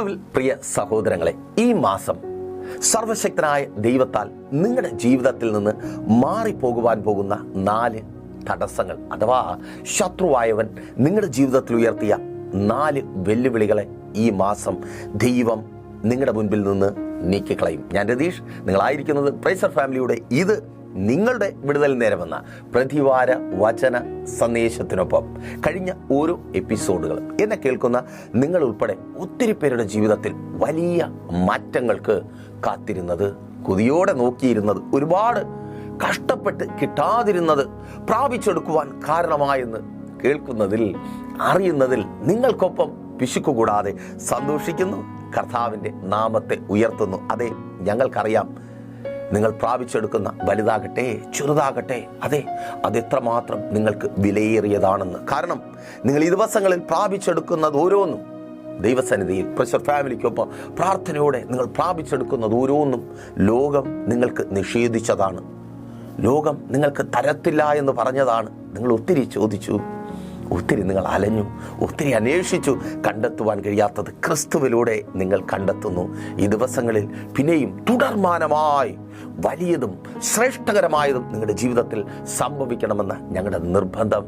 ക്രിസ്തുവിൽ പ്രിയ സഹോദരങ്ങളെ ഈ മാസം സർവശക്തനായ ദൈവത്താൽ നിങ്ങളുടെ ജീവിതത്തിൽ നിന്ന് മാറിപ്പോകുവാൻ പോകുന്ന നാല് തടസ്സങ്ങൾ അഥവാ ശത്രുവായവൻ നിങ്ങളുടെ ജീവിതത്തിൽ ഉയർത്തിയ നാല് വെല്ലുവിളികളെ ഈ മാസം ദൈവം നിങ്ങളുടെ മുൻപിൽ നിന്ന് നീക്കിക്കളയും. ഞാൻ രതീഷ് നിങ്ങളായിരിക്കുന്നത് പ്രൈസർ ഫാമിലിയുടെ ഇത് നിങ്ങളുടെ വിടുതൽ നേരമെന്ന പ്രതിവാര വചന സന്ദേശത്തിനൊപ്പം കഴിഞ്ഞ ഓരോ എപ്പിസോഡുകൾ എന്നെ കേൾക്കുന്ന നിങ്ങൾ ഉൾപ്പെടെ ഒത്തിരി പേരുടെ ജീവിതത്തിൽ വലിയ മാറ്റങ്ങൾക്ക് കാത്തിരുന്നത് കൊതിയോടെ നോക്കിയിരുന്നത് ഒരുപാട് കഷ്ടപ്പെട്ട് കിട്ടാതിരുന്നത് പ്രാപിച്ചെടുക്കുവാൻ കാരണമായെന്ന് കേൾക്കുന്നതിൽ അറിയുന്നതിൽ നിങ്ങൾക്കൊപ്പം പിശുക്കുകൂടാതെ സന്തോഷിക്കുന്നു. കർത്താവിന്റെ നാമത്തെ ഉയർത്തുന്നു. അതെ ഞങ്ങൾക്കറിയാം നിങ്ങൾ പ്രാപിച്ചെടുക്കുന്ന വലുതാകട്ടെ ചെറുതാകട്ടെ അതെ അതെത്രമാത്രം നിങ്ങൾക്ക് വിലയേറിയതാണെന്ന്. കാരണം നിങ്ങൾ ഈ ദിവസങ്ങളിൽ പ്രാപിച്ചെടുക്കുന്നത് ഓരോന്നും ദൈവസന്നിധിയിൽ പ്രഷർ ഫാമിലിക്കൊപ്പം പ്രാർത്ഥനയോടെ നിങ്ങൾ പ്രാപിച്ചെടുക്കുന്നത് ഓരോന്നും ലോകം നിങ്ങൾക്ക് നിഷേധിച്ചതാണ്. ലോകം നിങ്ങൾക്ക് തരത്തില്ല എന്ന് പറഞ്ഞതാണ്. നിങ്ങൾ ഒത്തിരി ചോദിച്ചു. ഒത്തിരി നിങ്ങൾ അലഞ്ഞു ഒത്തിരി അന്വേഷിച്ചു കണ്ടെത്തുവാൻ കഴിയാത്തത് ക്രിസ്തുവിലൂടെ നിങ്ങൾ കണ്ടെത്തുന്നു. ഈ ദിവസങ്ങളിൽ പിന്നെയും തുടർമാനമായി വലിയതും ശ്രേഷ്ഠകരമായതും നിങ്ങളുടെ ജീവിതത്തിൽ സംഭവിക്കണമെന്ന് ഞങ്ങളുടെ നിർബന്ധം.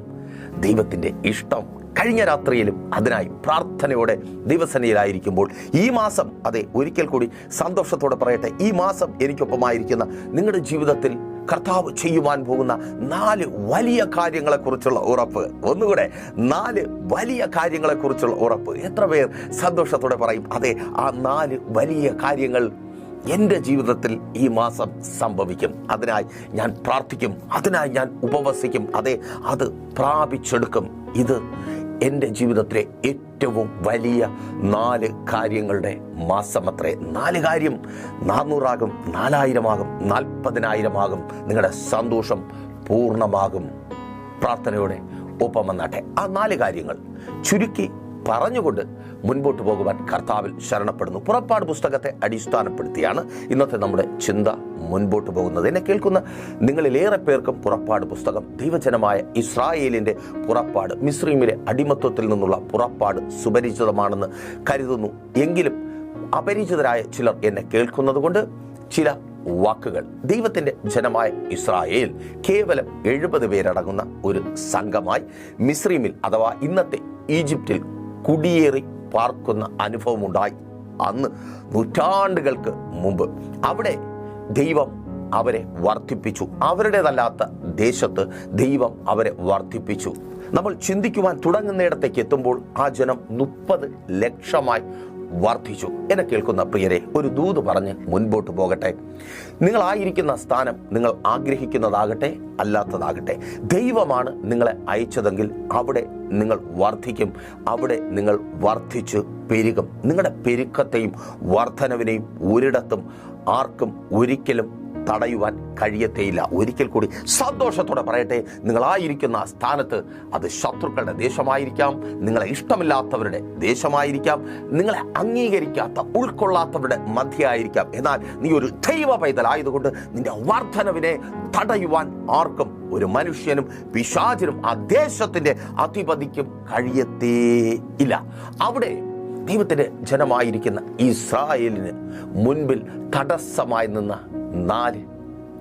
ദൈവത്തിന്റെ ഇഷ്ടം കഴിഞ്ഞ രാത്രിയിലും അതിനായി പ്രാർത്ഥനയോടെ ദിവസനയിലായിരിക്കുമ്പോൾ ഈ മാസം അതെ ഒരിക്കൽ കൂടി സന്തോഷത്തോടെ പറയട്ടെ ഈ മാസം എനിക്കൊപ്പമായിരിക്കുന്ന നിങ്ങളുടെ ജീവിതത്തിൽ കർത്താവ് ചെയ്യുവാൻ പോകുന്ന നാല് വലിയ കാര്യങ്ങളെക്കുറിച്ചുള്ള ഉറപ്പ്. ഒന്നുകൂടെ നാല് വലിയ കാര്യങ്ങളെക്കുറിച്ചുള്ള ഉറപ്പ്. എത്ര പേർ സന്തോഷത്തോടെ പറയും അതെ ആ നാല് വലിയ കാര്യങ്ങൾ എന്റെ ജീവിതത്തിൽ ഈ മാസം സംഭവിക്കും. അതിനായി ഞാൻ പ്രാർത്ഥിക്കും അതിനായി ഞാൻ ഉപവസിക്കും. അതെ അത് പ്രാപിച്ചെടുക്കും. ഇത് എന്റെ ജീവിതത്തിലെ ഏറ്റവും വലിയ നാല് കാര്യങ്ങളുടെ മാസമത്രേ നാല് കാര്യം നാനൂറാകും നാലായിരമാകും നാൽപ്പതിനായിരമാകും. നിങ്ങളുടെ സന്തോഷം പൂർണമാകും. പ്രാർത്ഥനയോടെ ഒപ്പം വന്നാട്ടെ. ആ നാല് കാര്യങ്ങൾ ചുരുക്കി പറഞ്ഞുകൊണ്ട് മുൻപോട്ട് പോകുവാൻ കർത്താവിൽ ശരണപ്പെടുന്നു. പുറപ്പാട് പുസ്തകത്തെ അടിസ്ഥാനപ്പെടുത്തിയാണ് ഇന്നത്തെ നമ്മുടെ ചിന്ത മുൻപോട്ട് പോകുന്നത്. എന്നെ കേൾക്കുന്ന നിങ്ങളിലേറെ പേർക്കും പുറപ്പാട് പുസ്തകം ദൈവജനമായ ഇസ്രായേലിന്റെ പുറപ്പാട് മിസ്രീമിലെ അടിമത്വത്തിൽ നിന്നുള്ള പുറപ്പാട് സുപരിചിതമാണെന്ന് കരുതുന്നു. എങ്കിലും അപരിചിതരായ ചിലർ എന്നെ കേൾക്കുന്നതുകൊണ്ട് ചില വാക്കുകൾ. ദൈവത്തിന്റെ ജനമായ ഇസ്രായേൽ കേവലം എഴുപത് പേരടങ്ങുന്ന ഒരു സംഘമായി മിസ്രീമിൽ അഥവാ ഇന്നത്തെ ഈജിപ്തിൽ കുടിയേറി പാർക്കുന്ന അനുഭവമുണ്ടായി അന്ന് നൂറ്റാണ്ടുകൾക്ക് മുമ്പ്. അവിടെ ദൈവം അവരെ വർദ്ധിപ്പിച്ചു. അവരുടേതല്ലാത്ത ദേശത്ത് ദൈവം അവരെ വർദ്ധിപ്പിച്ചു. നമ്മൾ ചിന്തിക്കുവാൻ തുടങ്ങുന്നിടത്തേക്ക് എത്തുമ്പോൾ ആ ജനം മുപ്പത് ലക്ഷമായി വർദ്ധിച്ചു എന്നെ കേൾക്കുന്ന പ്രിയരെ ഒരു ദൂത് പറഞ്ഞ് മുൻപോട്ട് പോകട്ടെ. നിങ്ങളായിരിക്കുന്ന സ്ഥാനം നിങ്ങൾ ആഗ്രഹിക്കുന്നതാകട്ടെ അല്ലാത്തതാകട്ടെ. ദൈവമാണ് നിങ്ങളെ അയച്ചതെങ്കിൽ അവിടെ നിങ്ങൾ വർദ്ധിക്കും അവിടെ നിങ്ങൾ വർദ്ധിച്ച് പെരുകും. നിങ്ങളുടെ പെരുക്കത്തെയും വർധനവിനെയും ഒരിടത്തും ആർക്കും ഒരിക്കലും തടയുവാൻ കഴിയത്തേയില്ല. ഒരിക്കൽ കൂടി സന്തോഷത്തോടെ പറയട്ടെ നിങ്ങളായിരിക്കുന്ന സ്ഥാനത്ത് അത് ശത്രുക്കളുടെ ദേശമായിരിക്കാം നിങ്ങളെ ഇഷ്ടമില്ലാത്തവരുടെ ദേശമായിരിക്കാം നിങ്ങളെ അംഗീകരിക്കാത്ത ഉൾക്കൊള്ളാത്തവരുടെ മധ്യയായിരിക്കാം. എന്നാൽ നീ ഒരു ദൈവ പൈതലായതുകൊണ്ട് നിന്റെ വർധനവിനെ തടയുവാൻ ആർക്കും ഒരു മനുഷ്യനും പിശാചിനും ആ ദേശത്തിന്റെ അധിപതിക്കും കഴിയത്തേ ഇല്ല. അവിടെ ദൈവത്തിന്റെ ജനമായിരിക്കുന്ന ഇസ്രായേലിന് മുൻപിൽ തടസ്സമായി നിന്ന നാല്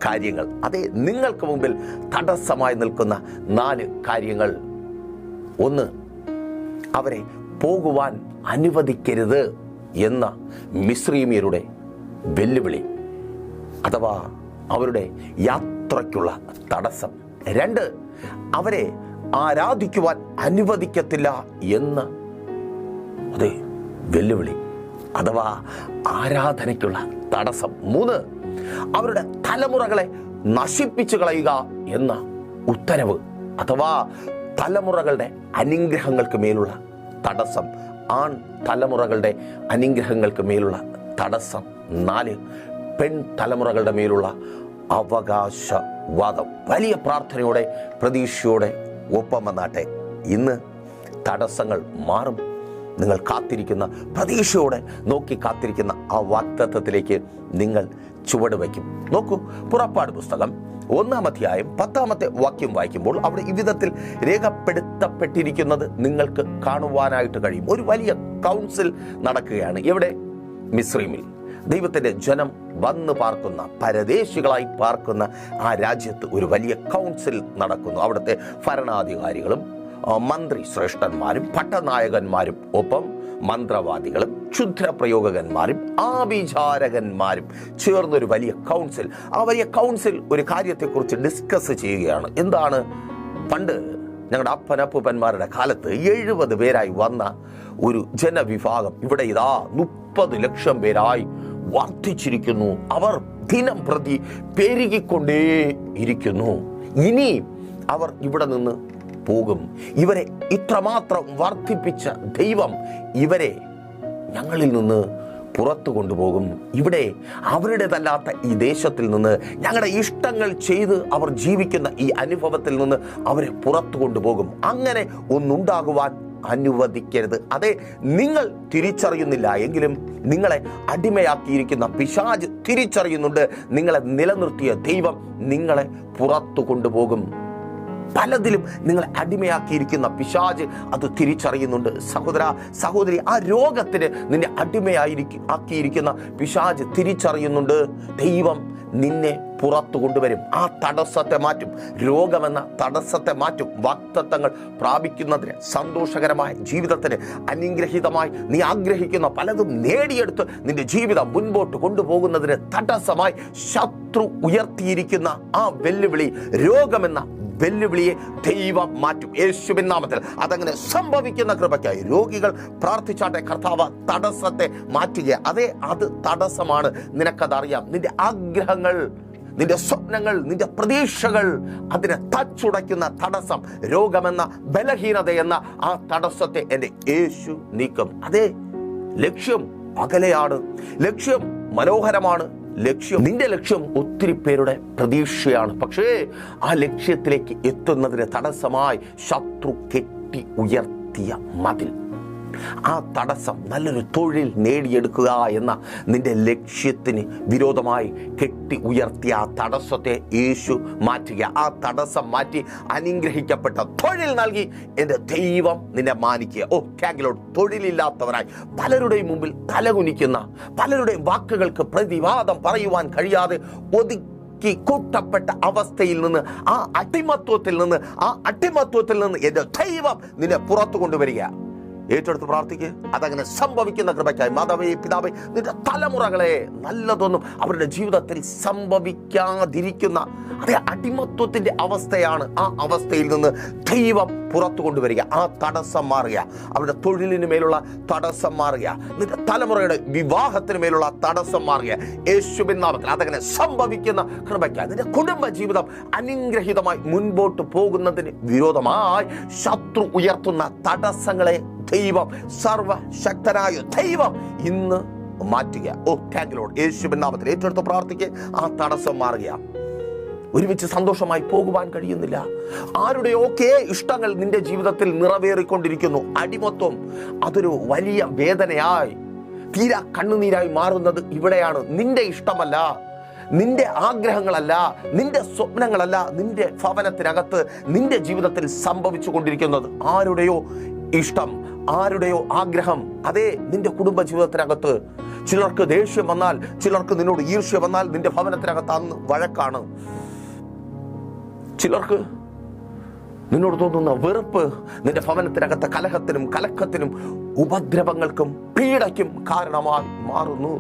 കാര്യങ്ങൾ. അതെ നിങ്ങൾക്ക് മുമ്പിൽ തടസ്സമായി നിൽക്കുന്ന നാല് കാര്യങ്ങൾ. ഒന്ന് അവരെ പോകുവാൻ അനുവദിക്കരുത് എന്ന മിശ്രീമിയരുടെ വെല്ലുവിളി അഥവാ അവരുടെ യാത്രയ്ക്കുള്ള തടസ്സം. രണ്ട് അവരെ ആരാധിക്കുവാൻ അനുവദിക്കത്തില്ല എന്ന അതെ വെല്ലുവിളി അഥവാ ആരാധനയ്ക്കുള്ള തടസ്സം. മൂന്ന് അവരുടെ തലമുറകളെ നശിപ്പിച്ചു കളയുക എന്ന ഉത്തരവ് അഥവാ തലമുറകളുടെ അനുഗ്രഹങ്ങൾക്ക് മേലുള്ള തടസ്സം. ആൺ തലമുറകളുടെ അനുഗ്രഹങ്ങൾക്ക് മേലുള്ള തടസ്സം. നാല് പെൺ തലമുറകളുടെ മേലുള്ള അവകാശവാദം. വലിയ പ്രാർത്ഥനയോടെ പ്രതീക്ഷയോടെ ഒപ്പം വന്നാട്ടെ. ഇന്ന് തടസ്സങ്ങൾ മാറും. നിങ്ങൾ കാത്തിരിക്കുന്ന പ്രതീക്ഷയോടെ നോക്കി കാത്തിരിക്കുന്ന ആ വാക്തത്വത്തിലേക്ക് നിങ്ങൾ ചുവട് വയ്ക്കും. നോക്കൂ പുറപ്പാട് പുസ്തകം ഒന്നാം അധ്യായം പത്താമത്തെ വാക്യം വായിക്കുമ്പോൾ അവിടെ ഈ വിധത്തിൽ രേഖപ്പെടുത്തപ്പെട്ടിരിക്കുന്നത് നിങ്ങൾക്ക് കാണുവാനായിട്ട് കഴിയും. ഒരു വലിയ കൗൺസിൽ നടക്കുകയാണ് എവിടെ? മിസ്രീമിൽ ദൈവത്തിന്റെ ജനം വന്ന് പാർക്കുന്ന പരദേശികളായി പാർക്കുന്ന ആ രാജ്യത്ത് ഒരു വലിയ കൗൺസിൽ നടക്കുന്നു. അവിടുത്തെ ഭരണാധികാരികളും മന്ത്രി ശ്രേഷ്ഠന്മാരും പട്ടനായകന്മാരും ഒപ്പം മന്ത്രവാദികളും ക്ഷുദ്രപ്രയോഗകന്മാരും ആഭിചാരകന്മാരും ചേർന്നൊരു വലിയ കൗൺസിൽ ആ വലിയ കൗൺസിൽ ഒരു കാര്യത്തെക്കുറിച്ച് ഡിസ്കസ് ചെയ്യുകയാണ്. എന്താണ്? പണ്ട് ഞങ്ങളുടെ അപ്പനപ്പൂപ്പന്മാരുടെ കാലത്ത് എഴുപത് പേരായി വന്ന ഒരു ജനവിഭാഗം ഇവിടെ ഇതാ മുപ്പത് ലക്ഷം പേരായി വർദ്ധിച്ചിരിക്കുന്നു. അവർ ദിനം പ്രതി പെരുകിക്കൊണ്ടേ ഇരിക്കുന്നു. ഇനി അവർ ഇവിടെ നിന്ന് പോകും. ഇവരെ ഇത്രമാത്രം വർദ്ധിപ്പിച്ച ദൈവം ഇവരെ ഞങ്ങളിൽ നിന്ന് പുറത്തു കൊണ്ടുപോകും. ഇവിടെ അവരുടേതല്ലാത്ത ഈ ദേശത്തിൽ നിന്ന് ഞങ്ങളുടെ ഇഷ്ടങ്ങൾ ചെയ്ത് അവർ ജീവിക്കുന്ന ഈ അനുഭവത്തിൽ നിന്ന് അവരെ പുറത്തു കൊണ്ടുപോകും. അങ്ങനെ ഒന്നുണ്ടാകുവാൻ അനുവദിക്കരുത്. അതെ നിങ്ങൾ തിരിച്ചറിയുന്നില്ല എങ്കിലും നിങ്ങളെ അടിമയാക്കിയിരിക്കുന്ന പിശാജ് തിരിച്ചറിയുന്നുണ്ട്. നിങ്ങളെ നിലനിർത്തിയ ദൈവം നിങ്ങളെ പുറത്തു കൊണ്ടുപോകും. പലതിലും നിങ്ങൾ അടിമയാക്കിയിരിക്കുന്ന പിശാജ് അത് തിരിച്ചറിയുന്നുണ്ട്. സഹോദര സഹോദരി ആ രോഗത്തിന് നിന്നെ അടിമയായിരിക്കും ആക്കിയിരിക്കുന്ന പിശാജ് തിരിച്ചറിയുന്നുണ്ട്. ദൈവം നിന്നെ പുറത്തു കൊണ്ടുവരും. ആ തടസ്സത്തെ മാറ്റും. രോഗമെന്ന തടസ്സത്തെ മാറ്റും. വാക്തത്വങ്ങൾ പ്രാപിക്കുന്നതിന് സന്തോഷകരമായ ജീവിതത്തിന് അനുഗ്രഹീതമായി നീ ആഗ്രഹിക്കുന്ന പലതും നേടിയെടുത്ത് നിന്റെ ജീവിതം മുൻപോട്ട് കൊണ്ടുപോകുന്നതിന് തടസ്സമായി ശത്രു ഉയർത്തിയിരിക്കുന്ന ആ വെല്ലുവിളി രോഗമെന്ന വെല്ലുവിളിയെ ദൈവം മാറ്റും. യേശുവിൻ നാമത്തിൽ അതങ്ങനെ സംഭവിക്കുന്ന കൃപയ്ക്കായി രോഗികൾ പ്രാർത്ഥിച്ചാട്ടെ കർത്താവ് തടസ്സത്തെ മാറ്റുക അതേ അത് തടസ്സമാണ്. നിനക്കതറിയാം. നിന്റെ ആഗ്രഹങ്ങൾ നിന്റെ സ്വപ്നങ്ങൾ നിന്റെ പ്രതീക്ഷകൾ അതിനെ തച്ചുടയ്ക്കുന്ന തടസ്സം രോഗമെന്ന ബലഹീനത എന്ന ആ തടസ്സത്തെ എന്റെ യേശു നീക്കും. അതെ ലക്ഷ്യം അകലെയാണ്. ലക്ഷ്യം മനോഹരമാണ്. ലക്ഷ്യം. നിന്റെ ലക്ഷ്യം ഒത്തിരി പേരുടെ പ്രതീക്ഷയാണ്. പക്ഷേ ആ ലക്ഷ്യത്തിലേക്ക് എത്തുന്നതിന് തടസ്സമായി ശത്രു കെട്ടി ഉയർത്തിയ മതിൽ. ആ തടസ്സം നല്ലൊരു തൊഴിൽ നേടിയെടുക്കുക എന്ന നിന്റെ ലക്ഷ്യത്തിന് വിരോധമായി കെട്ടി ഉയർത്തിയ ആ തടസ്സത്തെ യേശു മാറ്റുക. ആ തടസ്സം മാറ്റി അനുഗ്രഹിക്കപ്പെട്ട തൊഴിൽ നൽകി എന്റെ ദൈവം നിന്നെ മാനിക്കുക. ഓ താങ്കിലോട് തൊഴിലില്ലാത്തവരായി പലരുടെയും മുമ്പിൽ തലകുനിക്കുന്ന പലരുടെയും വാക്കുകൾക്ക് പ്രതിവാദം പറയുവാൻ കഴിയാതെ ഒതുക്കി കൂട്ടപ്പെട്ട അവസ്ഥയിൽ നിന്ന് ആ അടിമത്വത്തിൽ നിന്ന് ആ അടിമത്വത്തിൽ നിന്ന് എന്റെ ദൈവം നിന്നെ പുറത്തു കൊണ്ടുവരിക. ഏറ്റെടുത്ത് പ്രാർത്ഥിക്കുക അതങ്ങനെ സംഭവിക്കുന്ന കൃപയ്ക്കായി. മാതാവേ പിതാവേ നിന്റെ തലമുറകളെ നല്ലതൊന്നും അവരുടെ ജീവിതത്തിൽ സംഭവിക്കാതിരിക്കുന്ന അതേ അടിമത്വത്തിന്റെ അവസ്ഥയാണ് ആ അവസ്ഥയിൽ നിന്ന് ദൈവം പുറത്തു കൊണ്ടുവരിക. ആ തടസ്സം മാറുക. അവരുടെ തൊഴിലിന് മേലുള്ള തടസ്സം മാറുക. തലമുറയുടെ വിവാഹത്തിന് മേലുള്ള തടസ്സം മാറുക. യേശുബിൻ നാമത്തിൽ അതങ്ങനെ സംഭവിക്കുന്ന കൃപയ്ക്ക് നിന്റെ കുടുംബ ജീവിതം അനുഗ്രഹീതമായി മുൻപോട്ട് പോകുന്നതിന് വിരോധമായി ശത്രു ഉയർത്തുന്ന തടസ്സങ്ങളെ ദൈവം സർവശക്തനായ ദൈവം ഇന്ന് മാറ്റുക. ഓ താങ്ക് ലോഡ് യേശുബിൻ നാമത്തിൽ ഏറ്റെടുത്ത് പ്രാർത്ഥിക്കുക. ആ തടസ്സം മാറുക. ഒരുമിച്ച് സന്തോഷമായി പോകുവാൻ കഴിയുന്നില്ല. ആരുടെയൊക്കെ ഇഷ്ടങ്ങൾ നിന്റെ ജീവിതത്തിൽ നിറവേറിക്കൊണ്ടിരിക്കുന്നു അടിമത്വം അതൊരു വലിയ വേദനയായി. തീരാ കണ്ണുനീരായി മാറുന്നത് ഇവിടെയാണ്. നിന്റെ ഇഷ്ടമല്ല നിന്റെ ആഗ്രഹങ്ങളല്ല നിന്റെ സ്വപ്നങ്ങളല്ല നിന്റെ ഭവനത്തിനകത്ത് നിന്റെ ജീവിതത്തിൽ സംഭവിച്ചു കൊണ്ടിരിക്കുന്നത് ആരുടെയോ ഇഷ്ടം ആരുടെയോ ആഗ്രഹം അതേ നിന്റെ കുടുംബ ജീവിതത്തിനകത്ത് ചിലർക്ക് ദേഷ്യം വന്നാൽ ചിലർക്ക് നിന്നോട് ഈർഷ്യ വന്നാൽ നിന്റെ ഭവനത്തിനകത്ത് അന്ന് വഴക്കാണ്. ചിലർക്ക് നിന്നോട് തോന്നുന്ന വെറുപ്പ് നിന്റെ ഭവനത്തിനകത്തെ കലഹത്തിനും കലക്കത്തിനും ഉപദ്രവങ്ങൾക്കും പീഡയ്ക്കും കാരണമായി മാറുന്നു.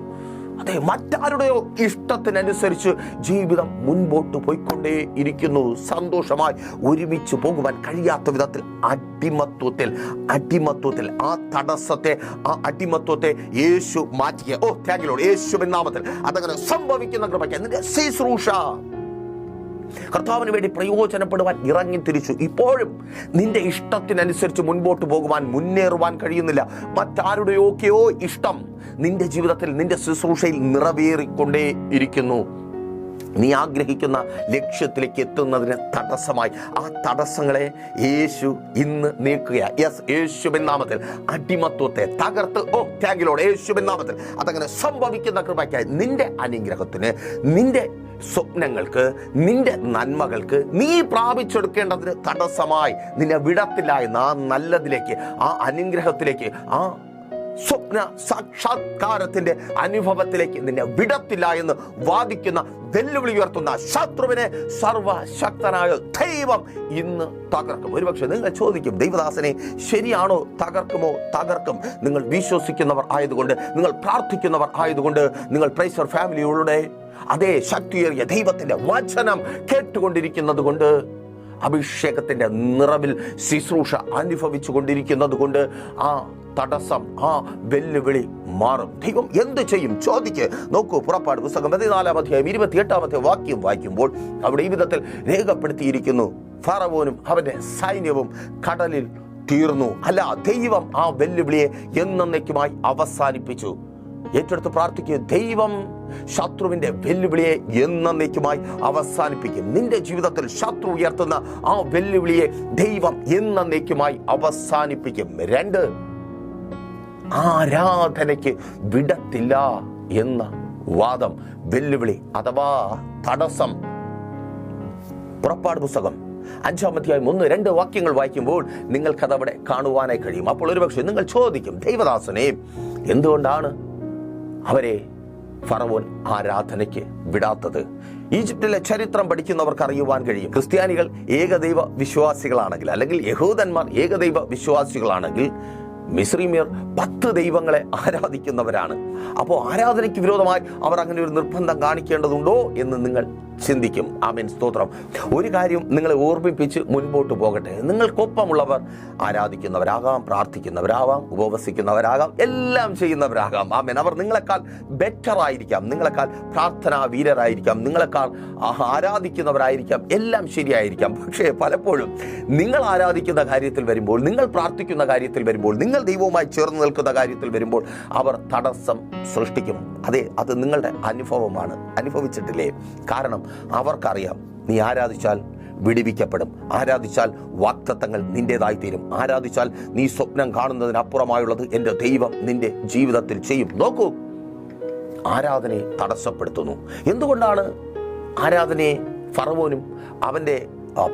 അതെ മറ്റാരുടെയോ ഇഷ്ടത്തിനനുസരിച്ച് ജീവിതം മുൻപോട്ട് പോയിക്കൊണ്ടേ ഇരിക്കുന്നു. സന്തോഷമായി ഒരുമിച്ച് പോകുവാൻ കഴിയാത്ത വിധത്തിൽ അടിമത്വത്തിൽ അടിമത്വത്തിൽ ആ തടസ്സത്തെ ആ അടിമത്വത്തെ യേശു മാറ്റിയ. ഓ താങ്കിലോട് യേശുവിൻ നാമത്തിൽ അതങ്ങനെ സംഭവിക്കുന്ന കൃപയ്ക്ക് നിന്റെ ശുശ്രൂഷ. കർത്താവിന് വേണ്ടി പ്രയോജനപ്പെടുവാൻ ഇറങ്ങി തിരിച്ചു. ഇപ്പോഴും നിന്റെ ഇഷ്ടത്തിനനുസരിച്ച് മുൻപോട്ട് പോകുവാൻ മുന്നേറുവാൻ കഴിയുന്നില്ല. മറ്റാരുടെയൊക്കെയോ ഇഷ്ടം നിന്റെ ജീവിതത്തിൽ നിന്റെ ശുശ്രൂഷയിൽ നിറവേറിക്കൊണ്ടേ ഇരിക്കുന്നു നീ ആഗ്രഹിക്കുന്ന ലക്ഷ്യത്തിലേക്ക് എത്തുന്നതിന് തടസ്സമായി. ആ തടസ്സങ്ങളെ യേശു ഇന്ന് നീക്കുക യെസ് യേശുവിൻ നാമത്തിൽ അടിമത്വത്തെ തകർത്ത്. ഓ ടാങ്കിലോട് യേശുവിൻ നാമത്തിൽ അതങ്ങനെ സംഭവിക്കുന്ന കൃപയ്ക്കായി നിന്റെ അനുഗ്രഹത്തിന് നിന്റെ സ്വപ്നങ്ങൾക്ക് നിന്റെ നന്മകൾക്ക് നീ പ്രാപിച്ചെടുക്കേണ്ടതിന് തടസ്സമായി. നിന്നെ വിടത്തില്ല എന്ന് ആ നല്ലതിലേക്ക് ആ അനുഗ്രഹത്തിലേക്ക് ആ സ്വപ്ന സാക്ഷാത്കാരത്തിന്റെ അനുഭവത്തിലേക്ക് നിന്നെ വിടത്തില്ല എന്ന് വാദിക്കുന്ന വെല്ലുവിളി ഉയർത്തുന്ന ശത്രുവിനെ സർവശക്തനായ ദൈവം ഇന്ന് തകർക്കും. ഒരുപക്ഷെ നിങ്ങൾ ചോദിക്കും ദൈവദാസനെ ശരിയാണോ തകർക്കുമോ? തകർക്കും. നിങ്ങൾ വിശ്വസിക്കുന്നവർ ആയതുകൊണ്ട് നിങ്ങൾ പ്രാർത്ഥിക്കുന്നവർ ആയതുകൊണ്ട് നിങ്ങൾ പ്രൈസർ ഫാമിലിയുടെ അതേ ശക്തിയേറിയ ദൈവത്തിന്റെ വചനം കേട്ടുകൊണ്ടിരിക്കുന്നത് കൊണ്ട് അഭിഷേകത്തിന്റെ നിറവിൽ ശുശ്രൂഷ അനുഭവിച്ചു കൊണ്ടിരിക്കുന്നത് കൊണ്ട് ആ തടസ്സം ആ വെല്ലുവിളി മാറും. ദൈവം എന്ത് ചെയ്യും? ചോദിക്ക്. നോക്കൂ പുറപ്പാട് പുസ്തകം പതിനാലാം അധ്യായം ഇരുപത്തിയെട്ടാമത്തെ വാക്യം വായിക്കുമ്പോൾ അവിടെ ഈ വിധത്തിൽ രേഖപ്പെടുത്തിയിരിക്കുന്നു. ഫറവോനും അവന്റെ സൈന്യവും കടലിൽ തീർന്നു. അല്ല ദൈവം ആ വെല്ലുവിളിയെ എന്നേക്കുമായി അവസാനിപ്പിച്ചു. ഏറ്റെടുത്ത് പ്രാർത്ഥിക്കുക ദൈവം ശത്രുവിന്റെ വെല്ലുവിളിയെ എന്നേക്കുമായി അവസാനിപ്പിക്കും. നിന്റെ ജീവിതത്തിൽ ശത്രു ഉയർത്തുന്ന ആ വെല്ലുവിളിയെ ദൈവം എന്നേക്കുമായി അവസാനിപ്പിക്കും. രണ്ട് ആരാധനയ്ക്ക് വിടത്തില്ല എന്ന വാദം വെല്ലുവിളി അഥവാ തടസ്സം. പുറപ്പാട് പുസ്തകം. അഞ്ചാം അധ്യായം ഒന്ന് രണ്ട് വാക്യങ്ങൾ വായിക്കുമ്പോൾ നിങ്ങൾക്കത് അവിടെ കാണുവാനായി കഴിയും. അപ്പോൾ ഒരുപക്ഷെ നിങ്ങൾ ചോദിക്കും ദൈവദാസനെ എന്തുകൊണ്ടാണ് അവരെ ഫറവോൻ ആരാധനയ്ക്ക് വിടാത്തത്? ഈജിപ്തിലെ ചരിത്രം പഠിക്കുന്നവർക്ക് അറിയുവാൻ കഴിയും. ക്രിസ്ത്യാനികൾ ഏകദൈവ വിശ്വാസികളാണെങ്കിൽ അല്ലെങ്കിൽ യഹൂദന്മാർ ഏകദൈവ വിശ്വാസികളാണെങ്കിൽ മിശ്രീമിയർ പത്ത് ദൈവങ്ങളെ ആരാധിക്കുന്നവരാണ്. അപ്പോൾ ആരാധനയ്ക്ക് വിരോധമായി അവർ അങ്ങനെ ഒരു നിർബന്ധം കാണിക്കേണ്ടതുണ്ടോ എന്ന് നിങ്ങൾ ചിന്തിക്കും. ആമേൻ. സ്തോത്രം. ഒരു കാര്യം നിങ്ങളെ ഓർമ്മിപ്പിച്ച് മുൻപോട്ട് പോകട്ടെ. നിങ്ങൾക്കൊപ്പമുള്ളവർ ആരാധിക്കുന്നവരാകാം പ്രാർത്ഥിക്കുന്നവരാകാം ഉപവസിക്കുന്നവരാകാം എല്ലാം ചെയ്യുന്നവരാകാം. ആമേൻ. അവർ നിങ്ങളെക്കാൾ ബെറ്റർ ആയിരിക്കാം. നിങ്ങളെക്കാൾ പ്രാർത്ഥനാ വീരരായിരിക്കാം നിങ്ങളെക്കാൾ ആരാധിക്കുന്നവരായിരിക്കാം. എല്ലാം ശരിയായിരിക്കാം. പക്ഷേ പലപ്പോഴും നിങ്ങൾ ആരാധിക്കുന്ന കാര്യത്തിൽ വരുമ്പോൾ നിങ്ങൾ പ്രാർത്ഥിക്കുന്ന കാര്യത്തിൽ വരുമ്പോൾ നിങ്ങൾ ദൈവവുമായി ചേർന്ന് നിൽക്കുന്ന കാര്യത്തിൽ വരുമ്പോൾ അവർ തടസ്സം സൃഷ്ടിക്കും. അതെ അത് നിങ്ങളുടെ അനുഭവമാണ്. അനുഭവിച്ചിട്ടില്ലേ? കാരണം അവർക്കറിയാം. നീ ആരാധിച്ചാൽ വിടിവിക്കപ്പെടും. ആരാധിച്ചാൽ വാക്തത്വങ്ങൾ നിന്റേതായി തീരും ആരാധിച്ചാൽ നീ സ്വപ്നം കാണുന്നതിനപ്പുറമായുള്ളത് എന്റെ ദൈവം നിന്റെ ജീവിതത്തിൽ ചെയ്യും. നോക്കൂ. ആരാധനയെ തടസ്സപ്പെടുത്തുന്നു. എന്തുകൊണ്ടാണ് ആരാധനയെ ഫറവോനും അവന്റെ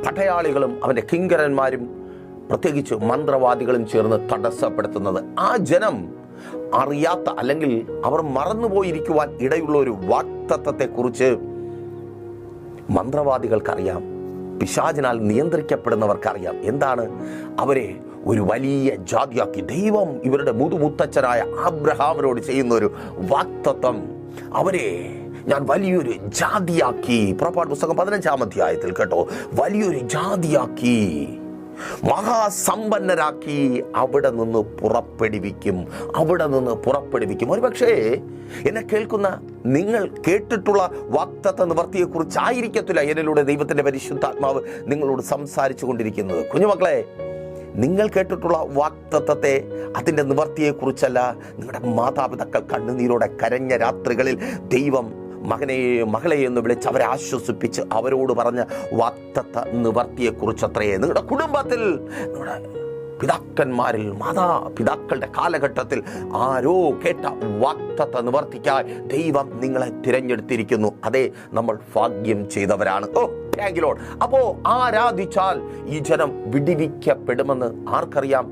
പടയാളികളും അവന്റെ കിങ്കരന്മാരും പ്രത്യേകിച്ച് മന്ത്രവാദികളും ചേർന്ന് തടസ്സപ്പെടുത്തുന്നത്? ആ ജനം അറിയാത്ത അല്ലെങ്കിൽ അവർ മറന്നുപോയിരിക്കുവാൻ ഇടയുള്ള ഒരു വാക്തത്വത്തെക്കുറിച്ച് മന്ത്രവാദികൾക്കറിയാം. പിശാചിനാൽ നിയന്ത്രിക്കപ്പെടുന്നവർക്കറിയാം. എന്താണ്? അവരെ ഒരു വലിയ ജാതിയാക്കി. ദൈവം ഇവരുടെ മുതുമുത്തച്ഛനായ അബ്രഹാമിനോട് ചെയ്യുന്ന ഒരു വാക്തത്വം. അവരെ ഞാൻ വലിയൊരു ജാതിയാക്കി. പുറപ്പാട് പുസ്തകം പതിനഞ്ചാം അധ്യായത്തിൽ കേട്ടോ. വലിയൊരു ജാതിയാക്കി. മഹാസമ്പന്നരാക്കി അവിടെ നിന്ന് പുറപ്പെടുവിക്കും. അവിടെ നിന്ന് പുറപ്പെടുവിക്കും. ഒരുപക്ഷേ എന്നെ കേൾക്കുന്ന നിങ്ങൾ കേട്ടിട്ടുള്ള വാക്തത്വ നിവർത്തിയെക്കുറിച്ചായിരിക്കത്തില്ല എന്നിലൂടെ ദൈവത്തിന്റെ പരിശുദ്ധാത്മാവ് നിങ്ങളോട് സംസാരിച്ചു കൊണ്ടിരിക്കുന്നത്. കുഞ്ഞുമക്കളെ നിങ്ങൾ കേട്ടിട്ടുള്ള വാക്തത്വത്തെ അതിന്റെ നിവർത്തിയെക്കുറിച്ചല്ല നിങ്ങളുടെ മാതാപിതാക്കൾ കണ്ണുനീരോടെ കരഞ്ഞ രാത്രികളിൽ ദൈവം മകനെ മകളെ എന്ന് വിളിച്ച് അവരെ ആശ്വസിപ്പിച്ച് അവരോട് പറഞ്ഞ വാക്തത്വ നിവർത്തിയെക്കുറിച്ചത്രയേ നിങ്ങളുടെ കുടുംബത്തിൽ നിങ്ങളുടെ പിതാക്കന്മാരിൽ മാതാപിതാക്കളുടെ കാലഘട്ടത്തിൽ ആരോ കേട്ട വാക്തത്വ നിവർത്തിക്കായി ദൈവം നിങ്ങളെ തിരഞ്ഞെടുത്തിരിക്കുന്നു. അതെ നമ്മൾ ഭാഗ്യം ചെയ്തവരാണ്. ഓ താങ്ക് ലോഡ് അപ്പോൾ ആരാധിച്ചാൽ ഈ ജനം വിടിവിക്കപ്പെടുമെന്ന് ആർക്കറിയാം?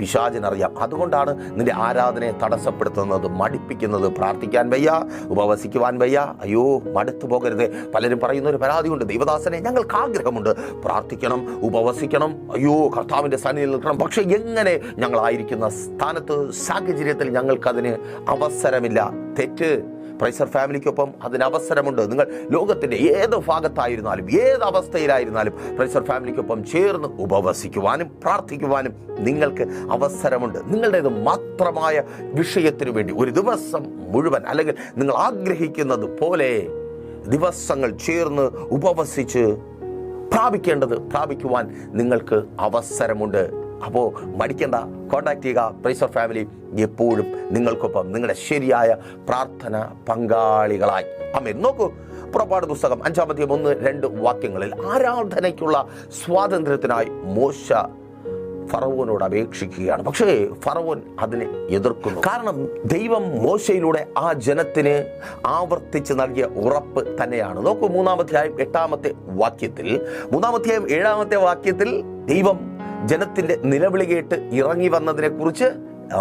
പിശാചിനറിയാം. അതുകൊണ്ടാണ് നിന്റെ ആരാധനയെ തടസ്സപ്പെടുത്തുന്നത് മടിപ്പിക്കുന്നത്. പ്രാർത്ഥിക്കാൻ വയ്യ ഉപവസിക്കുവാൻ വയ്യ. അയ്യോ മടുത്തു പോകരുത്. പലരും പറയുന്ന ഒരു പരാതിയുണ്ട്. ദൈവദാസനെ ഞങ്ങൾക്ക് ആഗ്രഹമുണ്ട്. പ്രാർത്ഥിക്കണം ഉപവസിക്കണം. അയ്യോ കർത്താവിന്റെ സന്നിധിയിൽ നിൽക്കണം. പക്ഷേ എങ്ങനെ ഞങ്ങളായിരിക്കുന്ന സ്ഥാനത്ത് സാഹചര്യത്തിൽ ഞങ്ങൾക്കതിന് അവസരമില്ല. തെറ്റ് പ്രൈസർ ഫാമിലിക്കൊപ്പം അതിന് അവസരമുണ്ട്. നിങ്ങൾ ലോകത്തിന്റെ ഏത് ഭാഗത്തായിരുന്നാലും ഏത് അവസ്ഥയിലായിരുന്നാലും പ്രൈസർ ഫാമിലിക്കൊപ്പം ചേർന്ന് ഉപവസിക്കുവാനും പ്രാർത്ഥിക്കുവാനും നിങ്ങൾക്ക് അവസരമുണ്ട്. നിങ്ങളുടേത് മാത്രമായ വിഷയത്തിനു വേണ്ടി ഒരു ദിവസം മുഴുവൻ അല്ലെങ്കിൽ നിങ്ങൾ ആഗ്രഹിക്കുന്നത് പോലെ ദിവസങ്ങൾ ചേർന്ന് ഉപവസിച്ച് പ്രാപിക്കേണ്ടത് പ്രാപിക്കുവാൻ നിങ്ങൾക്ക് അവസരമുണ്ട്. അപ്പോൾ മടിക്കണ്ട. കോണ്ടാക്ട് ചെയ്യുക. പ്രൈസർ ഫാമിലി എപ്പോഴും നിങ്ങൾക്കൊപ്പം നിങ്ങളുടെ ശരിയായ പ്രാർത്ഥന പങ്കാളികളായി. അമ്മ നോക്കൂ പുറപ്പാട് പുസ്തകം അഞ്ചാമത്തെ ഒന്ന് രണ്ട് വാക്യങ്ങളിൽ ആരാധനയ്ക്കുള്ള സ്വാതന്ത്ര്യത്തിനായി മോശ ഫറവോനോട് അപേക്ഷിക്കുകയാണ്. പക്ഷേ ഫറവോൻ അതിനെ എതിർക്കുന്നു. കാരണം ദൈവം മോശയിലൂടെ ആ ജനത്തിന് ആവർത്തിച്ച് നൽകിയ ഉറപ്പ് തന്നെയാണ്. നോക്കൂ മൂന്നാമത്തെ ആയും എട്ടാമത്തെ വാക്യത്തിൽ മൂന്നാമത്തെയും ഏഴാമത്തെ വാക്യത്തിൽ ദൈവം ജനത്തിന്റെ നിലവിളി കേട്ട് ഇറങ്ങി വന്നതിനെ കുറിച്ച്